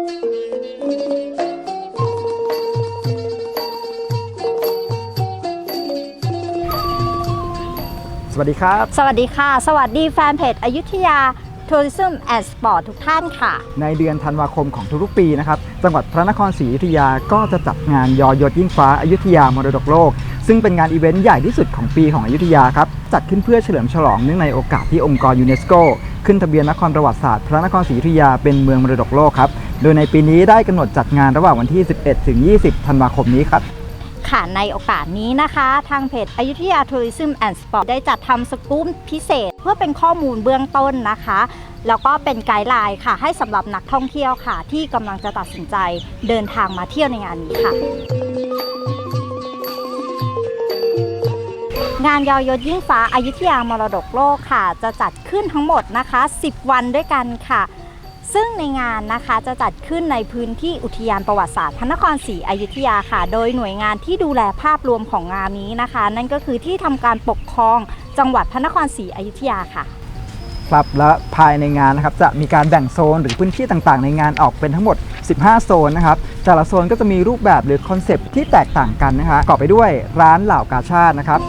สวัสดีครับ สวัสดีค่ะ สวัสดีแฟนเพจอยุธยาทัวริซึมแอนด์สปอร์ตทุกท่านค่ะ ในเดือนธันวาคมของทุกๆปีนะครับ จังหวัดพระนครศรีอยุธยาก็จะจัดงานยอยศยิ่งฟ้าอายุทยามรดกโลก ซึ่งเป็นงานอีเวนต์ใหญ่ที่สุดของปีของอยุธยาครับ จัดขึ้นเพื่อเฉลิมฉลองเนื่องในโอกาสที่องค์กรยูเนสโก ขึ้นทะเบียนนครประวัติศาสตร์พระนครศรีอยุธยาเป็นเมืองมรดกโลกครับ โดยในปีนี้ได้กำหนดจัดงานระหว่างวันที่ 11 ถึง 20 ธันวาคมนี้ครับค่ะในโอกาสนี้นะคะ ทางเพจอยุธยาทัวริซึมแอนด์สปอร์ตได้จัดทำสกู๊ปพิเศษ เพื่อเป็นข้อมูลเบื้องต้นนะคะ แล้วก็เป็นไกด์ไลน์ค่ะ ให้สำหรับนักท่องเที่ยวค่ะ ที่กำลังจะตัดสินใจเดินทางมาเที่ยวในงานนี้ค่ะ งานยอยศยิ่งฟ้าอายุทยามรดกโลกค่ะ จะจัดขึ้นทั้งหมดนะคะ 10 วันด้วยกันค่ะ ซึ่งในงานนะคะจะจัดขึ้นในพื้นที่อุทยานประวัติศาสตร์พระนครศรีอยุธยาค่ะ โดยหน่วยงานที่ดูแลภาพรวมของงานนี้นะคะ นั่นก็คือที่ทำการปกครองจังหวัดพระนครศรีอยุธยาค่ะครับและภายในงานนะครับจะมีการแบ่งโซนหรือพื้นที่ต่างๆ ในงานออกเป็นทั้งหมด 15 โซนนะครับแต่ละโซนก็จะมีรูปแบบหรือคอนเซปต์ที่แตกต่างกันนะคะประกอบไปด้วยร้านเหล่ากาชาตินะครับ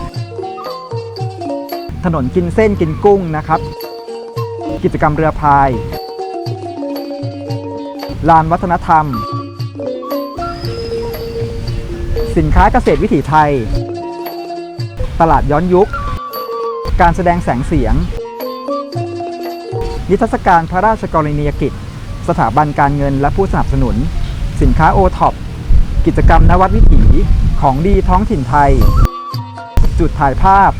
ถนนกินเส้นกินกุ้งนะครับ กิจกรรมเรือพาย ลานวัฒนธรรม สินค้าเกษตรวิถีไทย ตลาดย้อนยุค การแสดงแสงเสียง นิทรรศการพระราชกรณียกิจ สถาบันการเงินและผู้สนับสนุน สินค้าโอท็อปกิจกรรมนวัดวิถีของดีท้องถิ่นไทย จุดถ่ายภาพ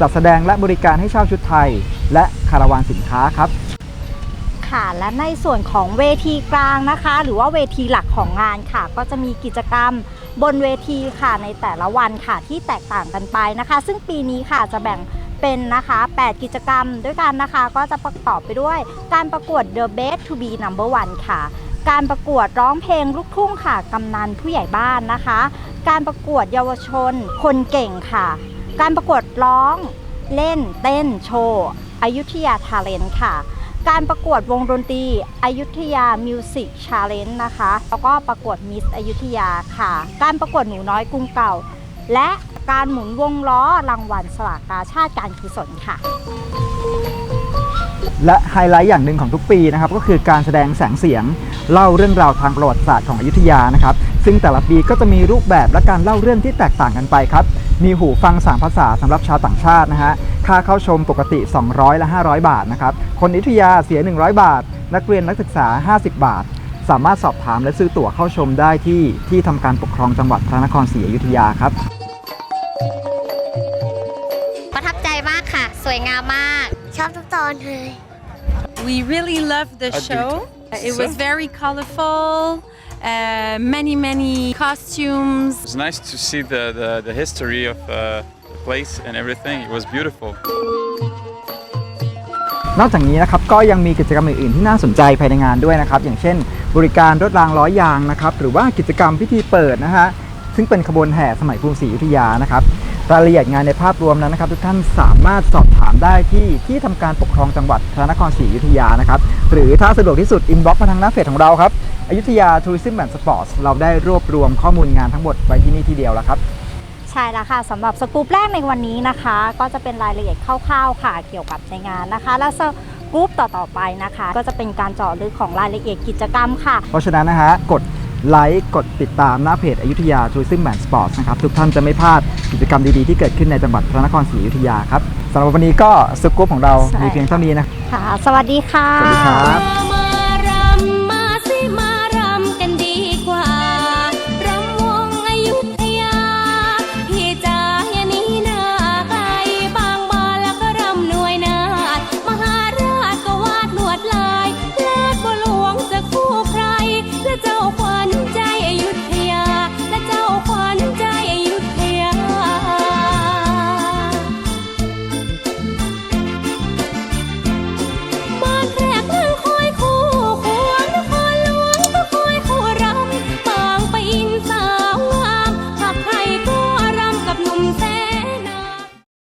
จัดแสดงและบริการให้เช่าชุดไทย และคาราวานสินค้าครับ ค่ะและในส่วนของเวทีกลางนะคะ หรือว่าเวทีหลักของงานค่ะ ก็จะมีกิจกรรมบนเวทีค่ะในแต่ละวันค่ะที่แตกต่างกันไปนะคะ ซึ่งปีนี้ค่ะจะแบ่งเป็นนะคะ 8 กิจกรรมด้วยกันนะคะ ก็จะประกอบไปด้วย การประกวด The Best to be Number One ค่ะ การประกวดร้องเพลงลูกทุ่งค่ะ กำนันผู้ใหญ่บ้านนะคะ การประกวดเยาวชนคนเก่งค่ะ การประกวดร้องเล่นเต้นโชว์อายุธยาทาเลนค่ะ การประกวดวงดนตรีอายุธยามิวสิกชาเลนจ์นะคะ แล้วก็ประกวดมิสอายุธยาค่ะ การประกวดหนูน้อยกรุงเก่า และการหมุนวงล้อรางวัลสลากกาชาติการกุศลค่ะ และไฮไลท์อย่างหนึ่งของทุกปีนะครับก็คือการแสดงแสงเสียงเล่าเรื่องราวทางประวัติศาสตร์ของอยุธยานะครับ ซึ่งแต่ละปีก็จะมีรูปแบบและการเล่าเรื่องที่แตกต่างกันไปครับ มีหูฟังสามภาษาสำหรับชาวต่างชาตินะฮะ ค่าเข้าชมปกติ 200 และ 500 บาทนะครับ คนอยุธยาเสีย 100 บาท นักเรียนนักศึกษา 50 บาท สามารถสอบถามและซื้อตั๋วเข้าชมได้ที่ที่ทำการปกครองจังหวัดพระนครศรีอยุธยาครับ ประทับใจมากค่ะ สวยงามมาก ชอบทุกตอนเลย We really loved the I do show. too. It was very colorful, uh, many, many costumes. It's nice to see the, the, the history of uh, the place and everything. It was beautiful. นอกจากนี้นะครับก็ยังมีกิจกรรมอื่นๆที่น่าสนใจภายในงานด้วยนะครับ อย่างเช่น บริการรถรางล้อยางนะครับ หรือว่ากิจกรรมพิธีเปิดนะฮะซึ่งเป็นขบวนแห่สมัยกรุงศรีอยุธยานะครับ รายละเอียดงานในภาพรวมนั้นนะครับ ทุกท่านสามารถสอบถามได้ที่ที่ทำการปกครองจังหวัดพระนครศรีอยุธยานะครับ หรือถ้าสะดวกที่สุดอินบ็อกมาทางหน้าเพจของเราครับอยุธยาทัวริซึมแอนด์สปอร์ตเราได้รวบรวมข้อมูลงานทั้งหมดไว้ที่นี่ที่เดียวแล้วครับใช่แล้วค่ะสำหรับสกู๊ปแรกในวันนี้นะคะ ก็จะเป็นรายละเอียดคร่าวๆค่ะเกี่ยวกับในงานนะคะ แล้วสกู๊ปต่อๆไปนะคะ ก็จะเป็นการเจาะลึกของรายละเอียดกิจกรรมค่ะ เพราะฉะนั้นนะฮะกดไลค์กดติดตามหน้าเพจอยุธยาทัวริซึมแอนด์สปอร์ตนะครับทุกท่านจะไม่พลาด กิจกรรมดีๆที่เกิดขึ้นในจังหวัดพระนครศรีอยุธยาครับสำหรับวันนี้ก็สกู๊ปของเราใช่มีเพียงเท่านี้นะค่ะ สวัสดีค่ะ สวัสดีครับ